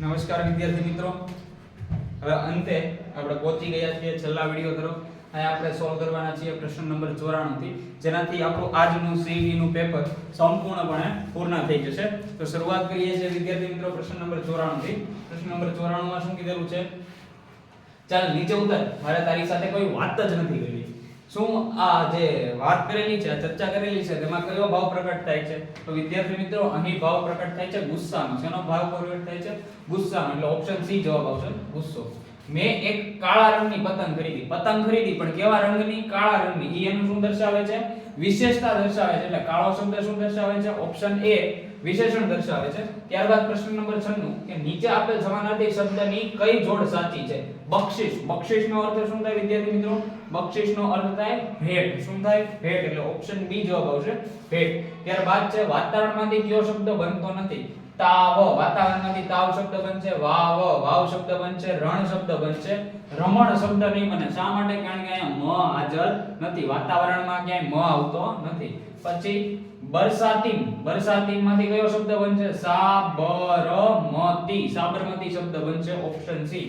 નમસ્કાર વિદ્યાર્થી મિત્રો. હવે અંતે આપણે પહોંચી ગયા છીએ છેલ્લા વિડિયો તરફ. અહીંયા આપણે સોલ્વ કરવાના છીએ પ્રશ્ન નંબર 94 થી જેનાથી આપણું આજનું CE નું પેપર સંપૂર્ણપણે પૂર્ણ થઈ જશે. તો શરૂઆત કરીએ છીએ વિદ્યાર્થી મિત્રો પ્રશ્ન નંબર 94 થી પ્રશ્ન નંબર 94 માં શું કીધેલું છે? ચાલ, નીચે ઉતર. મારે તારી સાથે કોઈ વાત જ નથી કરવી. શું આ જે વાત કરેલી છે, ચર્ચા કરેલી છે, તેમાં કયો ભાવ પ્રગટ થાય છે? તો વિદ્યાર્થી મિત્રો, અહીં ભાવ પ્રગટ થાય છે ગુસ્સાનો. શેનો ભાવ પ્રગટ થાય છે? ગુસ્સાનો. એટલે ઓપ્શન સી જવાબ આવશે. ગુસ્સો. મેં એક કાળા રંગની પતંગ ખરીદી. પતંગ ખરીદી, પણ કેવા રંગની? કાળા રંગની. ઈ એનું શું દર્શાવે છે? વિશેષતા દર્શાવે છે. એટલે કાળો શબ્દ શું દર્શાવે છે? ઓપ્શન એ વિશેષણ દર્શાવે છે. ત્યારબાદ પ્રશ્ન નંબર 96 કે નીચે આપેલ સમાનાર્થી શબ્દની કઈ જોડ સાચી છે? બક્ષિસ. બક્ષિસનો અર્થ શું થાય વિદ્યાર્થી મિત્રો? બક્ષિસનો અર્થ થાય ભેટ. શું થાય? ભેટ. એટલે ઓપ્શન બી જવાબ આવશે. ભેટ. ત્યારબાદ છે, વાતાવરણમાંથી કયો શબ્દ બનતો નથી? તાવ. વાતાવરણમાંથી તાવ શબ્દ બનશે, વાવ. વાવ શબ્દ બનશે, રણ શબ્દ બનશે. રમણ શબ્દ નહીં બને. શા માટે? કારણ કે અહીંયા મ હાજર નથી. વાતાવરણમાં ક્યાંય મ આવતો નથી. પછી બરસાતીમ બરસાતીમમાંથી કયો શબ્દ બનશે? સાબરમતી. સાબરમતી શબ્દ બનશે ઓપ્શન સી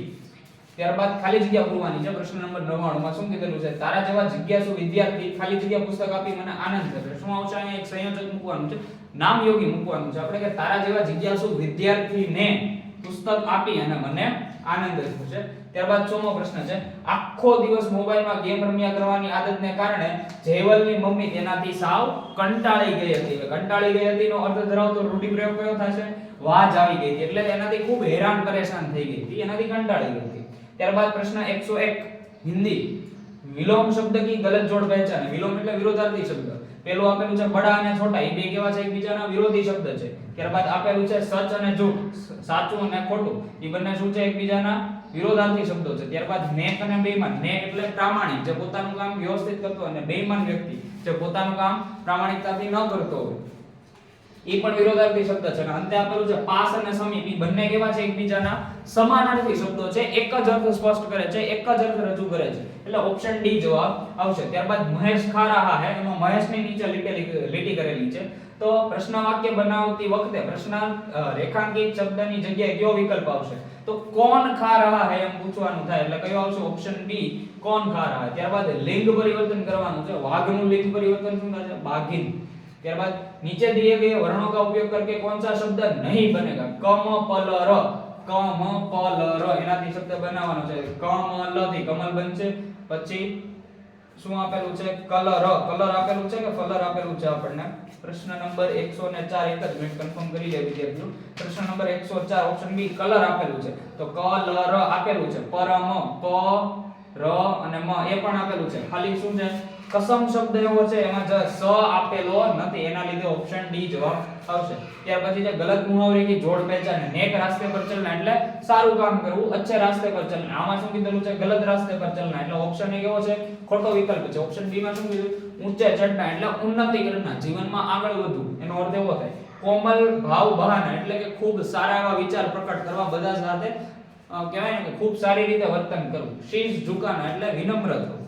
ત્યારબાદ ખાલી જગ્યા પૂરવાની છે. પ્રશ્ન નંબર 99 માં શું કીધેલું છે? તારા જેવા જિજ્ઞાસુ વિદ્યાર્થી ખાલી જગ્યા પુસ્તક આપી મને આનંદ થશે શું આવશે? અહીંયા એક સંયોજક મૂકવાનું છે. નામ યોગી મૂકવાનું છે. આપણે કે તારા જેવા જિજ્ઞાસુ વિદ્યાર્થીને પુસ્તક આપી અને મને આનંદ થશે? ત્યારબાદ ચોમો પ્રશ્ન છે. આખો દિવસ મોબાઈલમાં ગેમ રમ્યા કરવાની આદતને કારણે જયવલની મમ્મી તેનાથી સાવ કંટાળી ગઈ હતી. કંટાળી ગઈ હતી નો અર્થ ધરાવતો રૂઢિપ્રયોગ કયો થશે? વાજ આવી ગઈ હતી. એટલે એનાથી ખૂબ હેરાન પરેશાન થઈ ગઈ હતી. એનાથી કંટાળી ગઈ હતી. ત્યારબાદ પ્રશ્ન 101 હિન્દી. વિલોમ શબ્દ કી ગલત જોડ પહેચાને? વિલોમ એટલે વિરોધાર્થી શબ્દ. પેલું આપેલું છે બડા અને છોટા. એ બે કેવા છે? એકબીજાના વિરોધી શબ્દ છે. ત્યારબાદ આપેલું છે સચ અને જૂઠ. સાચું અને ખોટું. એ બંને શું છે? એકબીજાના વિરોધાર્થી શબ્દો છે. ત્યારબાદ નેક અને બેઈમાન નેક એટલે પ્રામાણિક. જે પોતાનું કામ વ્યવસ્થિત કરતો અને બેઈમાન વ્યક્તિ જે પોતાનું કામ પ્રામાણિકતાથી ન કરતો હોય. એ પણ વિરોધાર્થી શબ્દ છે. અને અંતે આપેલું છે, પાસ અને સમીપ. એ બંને કેવા છે? એકબીજાના સમાનાર્થી શબ્દો છે. એક જ અર્થ સ્પષ્ટ કરે છે. એક જ અર્થ રજૂ કરે છે. એટલે ઓપ્શન ડી જવાબ આવશે ત્યારબાદ મહેશ ખા રહા હે એમાં મહેશની નીચે લીટી લીટી કરેલી છે તો પ્રશ્ન વાક્ય બનાવતી વખતે પ્રશ્ન અ, રેખાંકિત શબ્દની જગ્યાએ કયો વિકલ્પ આવશે તો કોણ ખા રહા હે એમ પૂછવાનું થાય એટલે કયો આવશે ઓપ્શન બી કોણ ખા રહા હે ત્યારબાદ લિંગ પરિવર્તન કરવાનું છે વાઘનું લિંગ પરિવર્તન શું થશે બાઘિન ત્યારબાદ નીચે दिए गए वर्णों का उपयोग करके कौन सा शब्द नहीं बनेगा कम पल र कम पल र એનાથી શબ્દ બનાવવાનો છે કમલ થી કમલ બનશે પછી શું આપેલું છે? કલર. કલર આપેલું છે કે કલર આપેલું છે આપણને? પ્રશ્ન નંબર 104 એક જ મિનિટ કન્ફર્મ કરી લે વિદ્યાર્થીઓ. પ્રશ્ન નંબર 104 ઓપ્શન બી કલર આપેલું છે. તો કલર આપેલું છે. પરમ, પ, ર અને મ એ પણ આપેલું છે. ખાલી શું છે? કસમ શબ્દ એવો છે, એમાં જ સ આપેલો નથી. એના લીધે ઓપ્શન ડી જવાબ આવશે. ત્યાર પછી છે, ગલત મુહાવરે કે જોડ પહેચાન. નેક રાસ્તે પર ચલના એટલે સારું કામ કરવું, અચ્છે રાસ્તે પર ચલના. આમાં શું કીધેલું છે? ગલત રાસ્તે પર ચલના. એટલે ઓપ્શન એ કેવો છે? ખોટો વિકલ્પ છે. ઓપ્શન બી માં શું કીધું? ઊંચે ચડના એટલે ઉન્નતિ કરના જીવનમાં આગળ વધવું. એનો અર્થ એવો થાય. કોમલ ભાવ બહાના એટલે કે ખૂબ સારા એવા વિચાર પ્રકટ કરવા બધા સાથે કહેવાય ને કે ખૂબ સારી રીતે વર્તન કરવું. શીશ ઝુકાના એટલે વિનમ્ર થવું.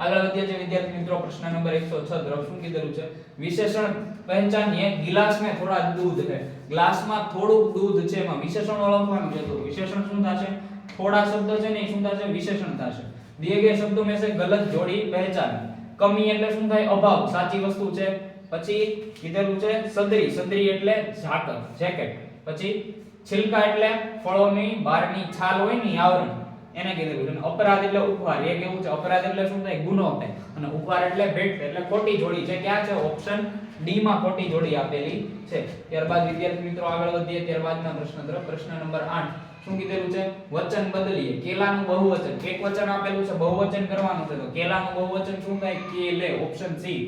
આગળ વધીએ છીએ વિદ્યાર્થી મિત્રો, પ્રશ્ન નંબર 106 તરફ શું કીધેલું છે. વિશેષણ પહેચાનીએ ગ્લાસ મે થોડા દૂધ છે ગ્લાસમાં થોડું દૂધ છે એમાં વિશેષણ ઓળખવાનું છે તો વિશેષણ શું થશે? થોડા શબ્દ છે ને શું થશે? વિશેષણ થશે. દિયે ગયે શબ્દો મે સે ગલત જોડી પહેચાન. કમી એટલે શું થાય? અભાવ. સાચી વસ્તુ છે. પછી કીધેલું છે, સદરી. સદરી એટલે જાકર જેકેટ. પછી છિલકા એટલે ફળોની બહારની છાલ હોય ને આવરણ. એને કીધેલું છે અને અપરાધ એટલે ઉપહાર. એ કેવું છે? અપરાધ એટલે શું થાય? ગુનો થાય. અને ઉપહાર એટલે ભેટ એટલે ખોટી જોડી છે. ક્યાં છે? ઓપ્શન ડી માં ખોટી જોડી આપેલી છે. ત્યારબાદ વિદ્યાર્થી મિત્રો આગળ વધીએ. ત્યારબાદના પ્રશ્ન તરફ પ્રશ્ન નંબર 8 શું કીધેલું છે? વચન બદલીએ. કેલાનું બહુવચન. એક વચન આપેલું છે. બહુવચન કરવાનું છે. તો કેલાનું બહુવચન શું થાય? કેલે ઓપ્શન સી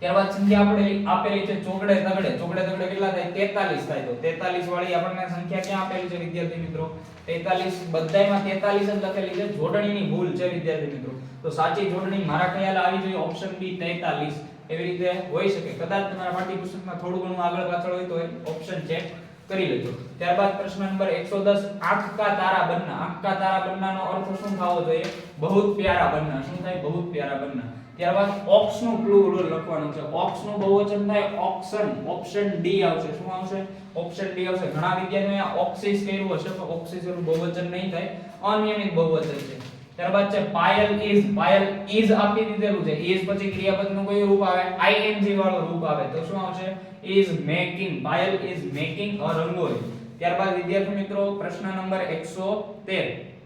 ત્યારબાદ સંખ્યા આપણે આપેલી છે ચોગડે તગડે. ચોગડે તગડે કેટલા થાય? 43 થાય તો. 43 વાળી આપણને સંખ્યા ક્યાં આપેલી છે વિદ્યાર્થી મિત્રો? 43 બધાયમાં 43 જ લખેલી છે. જોડણીની ભૂલ છે વિદ્યાર્થી મિત્રો. તો સાચી જોડણી મારા ખ્યાલ આવી જોઈએ. ઓપ્શન બી 43 એવી રીતે હોઈ શકે. કદાચ તમારા પાઠ્યપુસ્તકમાં થોડું ઘણું આગળ પાછળ હોય તો ઓપ્શન ચેક કરી લેજો. ત્યારબાદ પ્રશ્ન નંબર 110 આંખ કા તારા બનના આંખ તારા બનનાનો અર્થ શું થવો જોઈએ? બહુત પ્યારા બનના શું થાય? બહુત પ્યારા બનના ત્યારબાદ ઓક્સનું પ્લુરલ લખવાનું છે. ઓક્સનું બહુવચન થાય ઓક્સન ઓપ્શન ડી આવશે. શું આવશે? ઓપ્શન ડી આવશે. ઘણા વિદ્યાર્થીઓ અહીંયા ઓક્સિસ કર્યું હશે, પણ ઓક્સિસ એનું બહુવચન નહીં થાય. અનિયમિત બહુવચન છે. ત્યારબાદ છે પાયલ ઇઝ પાયલ ઇઝ આપી દીધેલું છે. ઇઝ પછી ક્રિયાપદનું કયું રૂપ આવે? ing વાળું રૂપ આવે. તો શું આવશે? Is making Payal is making a rangoli ત્યારબાદ વિદ્યાર્થી મિત્રો, પ્રશ્ન નંબર 113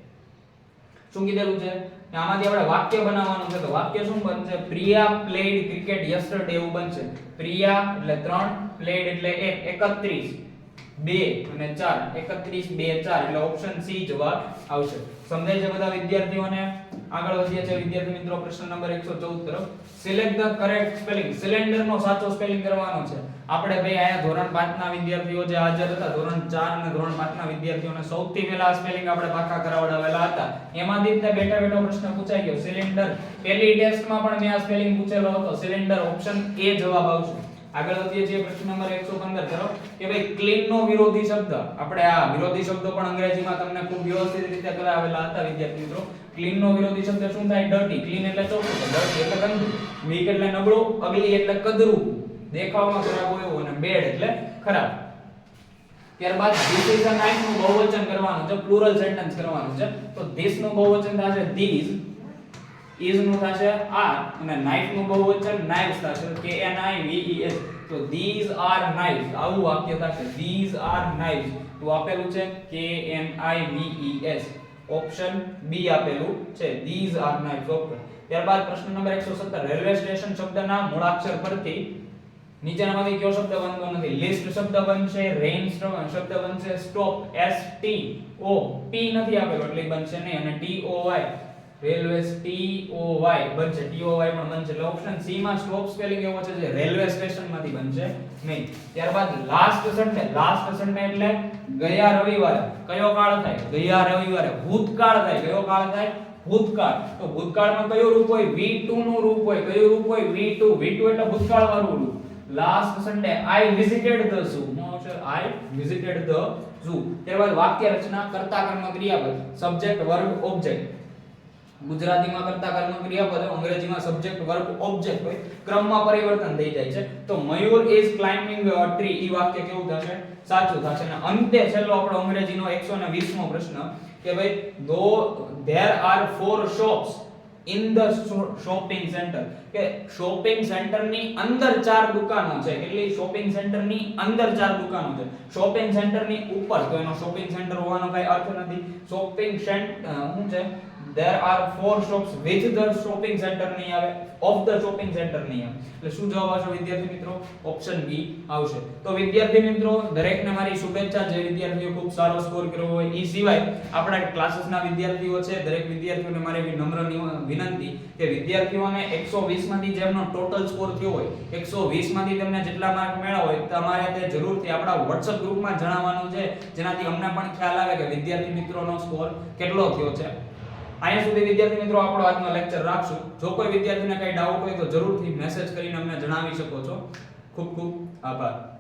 શું કીધેલું છે? આમાંથી આપણે વાક્ય બનાવવાનું છે. તો વાક્ય શું બનશે? પ્રિયા પ્લેડ ક્રિકેટ યસ્ટરડે એવું બનશે. પ્રિયા એટલે 3 પ્લેડ એટલે 1 31 બે અને 4 31 2 4 એટલે ઓપ્શન સી જવાબ આવશે. સમજાય છે બધા વિદ્યાર્થીઓને? આગળ વધીએ છીએ વિદ્યાર્થી મિત્રો, પ્રશ્ન નંબર 114 તરફ. Select the correct spelling cylinder નો સાચો સ્પેલિંગ કરવાનો છે. આપણે ભાઈ આયા ધોરણ 5 ના વિદ્યાર્થીઓ જે હાજર હતા, ધોરણ 4 અને ધોરણ 5 ના વિદ્યાર્થીઓને સૌથી પહેલા સ્પેલિંગ આપણે પાકા કરાવડાવેલા હતા. એમાંથી જ બેટા બેટો પ્રશ્ન પૂછાઈ ગયો. સિલિન્ડર પહેલી ટેસ્ટમાં પણ મેં આ સ્પેલિંગ પૂછેલો હતો. સિલિન્ડર ઓપ્શન એ જવાબ આવશે. આગળ વધીએ છીએ પ્રશ્ન નંબર 115 તરફ. કે ભાઈ ક્લીન નો વિરોધી શબ્દ. આપણે આ વિરોધી શબ્દો પણ અંગ્રેજીમાં તમને ખૂબ વ્યવસ્થિત રીતે કરાવેલા હતા વિદ્યાર્થી મિત્રો. ક્લીન નો વિરોધી શબ્દ શું થાય? ડર્ટી ક્લીન એટલે ચોખ્ખું. ડર્ટી એટલે ગંદુ. વીક એટલે નબળું, અગલી એટલે કદરૂપ દેખાવમાં ખરાબ હોય અને બેડ એટલે ખરાબ. ત્યારબાદ ધીસ ઇઝ અ નાઇફનું બહુવચન કરવાનું છે. પ્લુરલ સેન્ટેન્સ કરવાનું છે. તો ધીસનું બહુવચન થશે ધીસ ઇઝનું થશે આર અને નાઇફનું બહુવચન નાઇફ થશે. કે N I V E S તો ધીસ આર નાઇફ આવું વાક્ય થશે. ધીસ આર નાઇફ તો આપેલું છે કે N I V E s. Option B આપેલું છે. ધીઝ આર knives ઓકે ત્યારબાદ પ્રશ્ન નંબર 117 રેલવે સ્ટેશન શબ્દના મૂળાક્ષર પરથી નીચેનામાંથી કયો શબ્દ બનતો નથી? લિસ્ટ શબ્દ બનશે રેઇન શબ્દ બનશે stop S T O P નથી આપેલો. એટલે બનશે નહીં. અને T O Y railway O Y બનશે. ટી ઓ વાય પણ બનશે. એટલે ઓપ્શન સી માં સ્ટોપ સ્પેલિંગ એવો છે જે રેલવે સ્ટેશનમાંથી બનશે નહીં. ત્યારબાદ લાસ્ટ સન્ડે લાસ્ટ સન્ડે એટલે ગયા રવિવારે. કયો કાળ થાય? ગયા રવિવારે. ભૂતકાળ થાય. કયો કાળ થાય? ભૂતકાળ. તો ભૂતકાળમાં કયું રૂપ હોય? V2 નું રૂપ હોય. કયું રૂપ હોય? V2 V2 એટલે ભૂતકાળ વાળું રૂપ. Last Sunday I visited the zoo નો આવશે? આઈ વિઝિટેડ ધ ઝૂ ત્યારબાદ વાક્ય રચના કર્તા કર્મ ક્રિયાપદ સબ્જેક્ટ વર્બ ઓબ્જેક્ટ ગુજરાતીમાં કરતા કર્મ ક્રિયાપદ અંગ્રેજીમાં સબ્જેક્ટ વર્બ ઓબ્જેક્ટ હોય, ક્રમમાં પરિવર્તન થઈ જાય છે. તો મયુર ઇઝ ક્લાઇમ્બિંગ ટ્રી ઈ વાક્ય કેવું થશે? સાચું થશે. અને અંતે છેલ્લો આપણો અંગ્રેજીનો 120 મો પ્રશ્ન કે ભાઈ though there are four shops in the shopping centre કે શોપિંગ સેન્ટરની અંદર ચાર દુકાનો છે. કેટલી શોપિંગ સેન્ટરની અંદર ચાર દુકાનો છે? શોપિંગ સેન્ટરની ઉપર, તો એનો શોપિંગ સેન્ટર હોવાનો કઈ અર્થ નથી. શોપિંગ સેન્ટર શું છે? there are four shops with the shopping center નહીં આવે. of the shopping center નહીં આવે. એટલે શું જવાબ આવશે વિદ્યાર્થી મિત્રો? ઓપ્શન બી આવશે. તો વિદ્યાર્થી મિત્રો, દરેકને મારી શુભેચ્છા. જે વિદ્યાર્થીઓ ખૂબ સારો સ્કોર કર્યો હોય એ સિવાય આપણા ક્લાસીસના વિદ્યાર્થીઓ છે. દરેક વિદ્યાર્થીઓને મારી નમ્ર વિનંતી કે વિદ્યાર્થીઓને 120 માંથી જેમનો ટોટલ સ્કોર થયો હોય 120 માંથી તેમને જેટલા માર્ક મળ્યા હોય, તમારે તે જરૂરથી આપણા WhatsApp ગ્રુપમાં જણાવવાનું છે. જેનાથી અમને પણ ખ્યાલ આવે કે વિદ્યાર્થી મિત્રોનો સ્કોર કેટલો થયો છે. અહીંયા સુધી વિદ્યાર્થી મિત્રો આપણો આજનો લેક્ચર રાખશું. જો કોઈ વિદ્યાર્થીને કઈ ડાઉટ હોય તો જરૂરથી મેસેજ કરીને અમને જણાવી શકો છો. ખૂબ ખૂબ આભાર.